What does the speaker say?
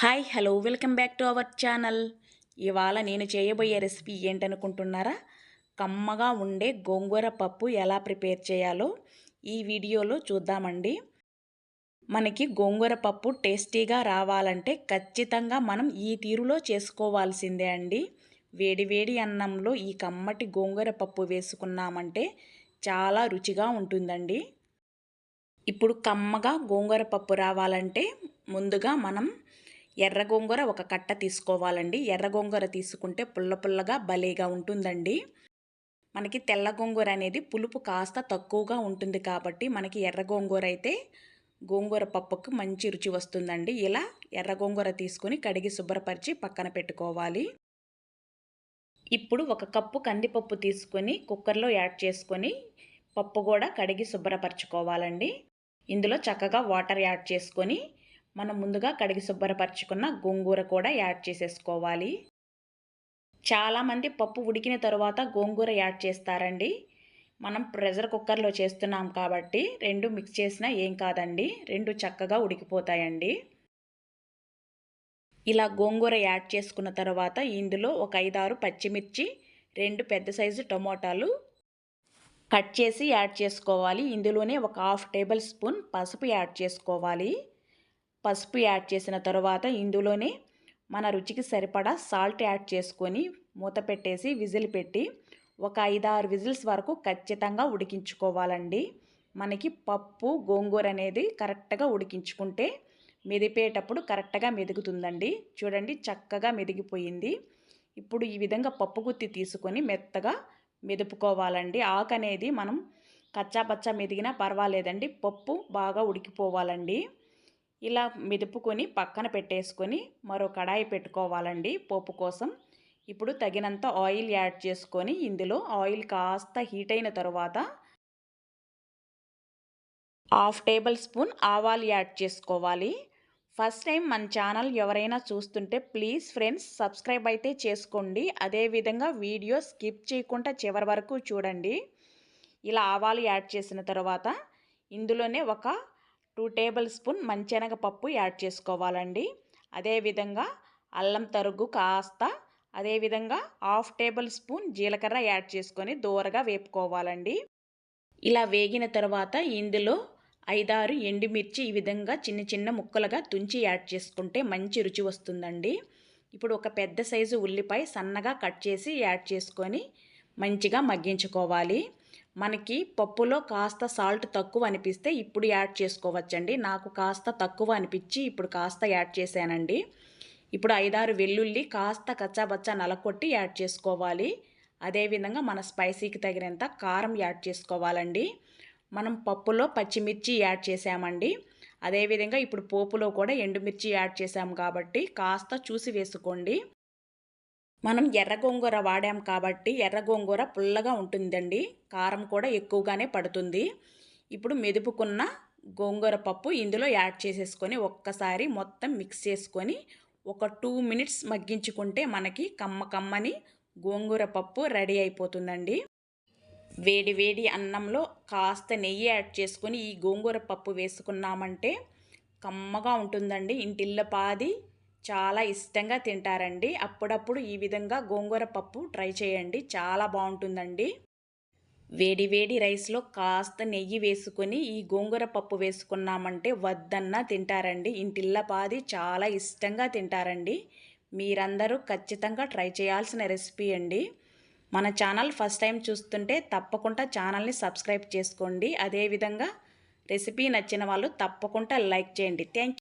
Hi hello welcome back to our channel. ఇవాళ నేను చేయబోయే రెసిపీ ఏంటనుకుంటున్నారా? కమ్మగా ఉండే గోంగూర పప్పు ఎలా ప్రిపేర్ చేయాలో ఈ వీడియోలో చూద్దామండి. మనకి గోంగూర పప్పు టేస్టీగా రావాలంటే ఖచ్చితంగా మనం ఈ తీరులో చేసుకోవాల్సిందే అండి. వేడి వేడి అన్నంలో ఈ కమ్మటి గోంగూర పప్పు వేసుకున్నామంటే చాలా రుచిగా ఉంటుందండి. ఇప్పుడు కమ్మగా గోంగూర పప్పు రావాలంటే ముందుగా మనం ఎర్ర గోంగూర ఒక కట్ట తీసుకోవాలండి. ఎర్ర గోంగూర తీసుకుంటే పుల్ల పుల్లగా భలేగా ఉంటుందండి. మనకి తెల్ల గోంగూర అనేది పులుపు కాస్త తక్కువగా ఉంటుంది కాబట్టి మనకి ఎర్ర గోంగూర అయితే గోంగూర పప్పుకు మంచి రుచి వస్తుందండి. ఇలా ఎర్ర గోంగూర తీసుకొని కడిగి శుభ్రపరిచి పక్కన పెట్టుకోవాలి. ఇప్పుడు ఒక కప్పు కందిపప్పు తీసుకొని కుక్కర్లో యాడ్ చేసుకొని పప్పు కూడా కడిగి శుభ్రపరచుకోవాలండి. ఇందులో చక్కగా వాటర్ యాడ్ చేసుకొని మనం ముందుగా కడిగి శుభ్రపరచుకున్న గోంగూర కూడా యాడ్ చేసేసుకోవాలి. చాలామంది పప్పు ఉడికిన తర్వాత గోంగూర యాడ్ చేస్తారండి. మనం ప్రెషర్ కుక్కర్లో చేస్తున్నాం కాబట్టి రెండు మిక్స్ చేసినా ఏం కాదండి. రెండు చక్కగా ఉడికిపోతాయండి. ఇలా గోంగూర యాడ్ చేసుకున్న తర్వాత ఇందులో ఒక ఐదారు పచ్చిమిర్చి రెండు పెద్ద సైజు టమోటాలు కట్ చేసి యాడ్ చేసుకోవాలి. ఇందులోనే ఒక హాఫ్ టేబుల్ స్పూన్ పసుపు యాడ్ చేసుకోవాలి. పసుపు యాడ్ చేసిన తర్వాత ఇందులోనే మన రుచికి సరిపడా సాల్ట్ యాడ్ చేసుకొని మూత పెట్టేసి విజిల్ పెట్టి ఒక ఐదారు విజిల్స్ వరకు ఖచ్చితంగా ఉడికించుకోవాలండి. మనకి పప్పు గోంగూర అనేది కరెక్ట్గా ఉడికించుకుంటే మెదిపేటప్పుడు కరెక్ట్గా మెదుగుతుందండి. చూడండి చక్కగా మెదిగిపోయింది. ఇప్పుడు ఈ విధంగా పప్పు గుత్తి తీసుకొని మెత్తగా మెదుపుకోవాలండి. ఆకు అనేది మనం కచ్చాపచ్చా మెదిగినా పర్వాలేదండి. పప్పు బాగా ఉడికిపోవాలండి. ఇలా మెదుపుకొని పక్కన పెట్టేసుకొని మరో కడాయి పెట్టుకోవాలండి పోపు కోసం. ఇప్పుడు తగినంత ఆయిల్ యాడ్ చేసుకొని ఇందులో ఆయిల్ కాస్త హీట్ అయిన తరువాత హాఫ్ టేబుల్ స్పూన్ ఆవాలు యాడ్ చేసుకోవాలి. ఫస్ట్ టైం మన ఛానల్ ఎవరైనా చూస్తుంటే ప్లీజ్ ఫ్రెండ్స్ సబ్స్క్రైబ్ అయితే చేసుకోండి. అదేవిధంగా వీడియో స్కిప్ చేయకుండా చివరి వరకు చూడండి. ఇలా ఆవాలు యాడ్ చేసిన తర్వాత ఇందులోనే ఒక టూ టేబుల్ స్పూన్ మంచెనగ పప్పు యాడ్ చేసుకోవాలండి. అదేవిధంగా అల్లం తరుగు కాస్త అదేవిధంగా హాఫ్ టేబుల్ స్పూన్ జీలకర్ర యాడ్ చేసుకొని దూరగా వేపుకోవాలండి. ఇలా వేగిన తర్వాత ఇందులో ఐదారు ఎండుమిర్చి ఈ విధంగా చిన్న చిన్న ముక్కలుగా తుంచి యాడ్ చేసుకుంటే మంచి రుచి వస్తుందండి. ఇప్పుడు ఒక పెద్ద సైజు ఉల్లిపాయ సన్నగా కట్ చేసి యాడ్ చేసుకొని మంచిగా మగ్గించుకోవాలి. మనకి పప్పులో కాస్త సాల్ట్ తక్కువ అనిపిస్తే ఇప్పుడు యాడ్ చేసుకోవచ్చండి. నాకు కాస్త తక్కువ అనిపించి ఇప్పుడు కాస్త యాడ్ చేశానండి. ఇప్పుడు ఐదారు వెల్లుల్లి కాస్త కచ్చాబచ్చా నలకొట్టి యాడ్ చేసుకోవాలి. అదేవిధంగా మన స్పైసీకి తగినంత కారం యాడ్ చేసుకోవాలండి. మనం పప్పులో పచ్చిమిర్చి యాడ్ చేసామండి అదేవిధంగా ఇప్పుడు పోపులో కూడా ఎండుమిర్చి యాడ్ చేసాము కాబట్టి కాస్త చూసి వేసుకోండి. మనం ఎర్ర గోంగూర వాడాం కాబట్టి ఎర్ర గోంగూర పుల్లగా ఉంటుందండి. కారం కూడా ఎక్కువగానే పడుతుంది. ఇప్పుడు మెదుపుకున్న గోంగూర పప్పు ఇందులో యాడ్ చేసేసుకొని ఒక్కసారి మొత్తం మిక్స్ చేసుకొని ఒక టూ మినిట్స్ మగ్గించుకుంటే మనకి కమ్మ కమ్మని గోంగూర పప్పు రెడీ అయిపోతుందండి. వేడి వేడి అన్నంలో కాస్త నెయ్యి యాడ్ చేసుకొని ఈ గోంగూర పప్పు వేసుకున్నామంటే కమ్మగా ఉంటుందండి. ఇంటిల్లపాది చాలా ఇష్టంగా తింటారండి. అప్పుడప్పుడు ఈ విధంగా గోంగూర పప్పు ట్రై చేయండి. చాలా బాగుంటుందండి. వేడి వేడి రైస్లో కాస్త నెయ్యి వేసుకొని ఈ గోంగూర పప్పు వేసుకున్నామంటే వద్దన్నా తింటారండి. ఇంటిల్లపాది చాలా ఇష్టంగా తింటారండి. మీరందరూ ఖచ్చితంగా ట్రై చేయాల్సిన రెసిపీ అండి. మన ఛానల్ ఫస్ట్ టైం చూస్తుంటే తప్పకుండా ఛానల్ని సబ్స్క్రైబ్ చేసుకోండి. అదేవిధంగా రెసిపీ నచ్చిన వాళ్ళు తప్పకుండా లైక్ చేయండి. థ్యాంక్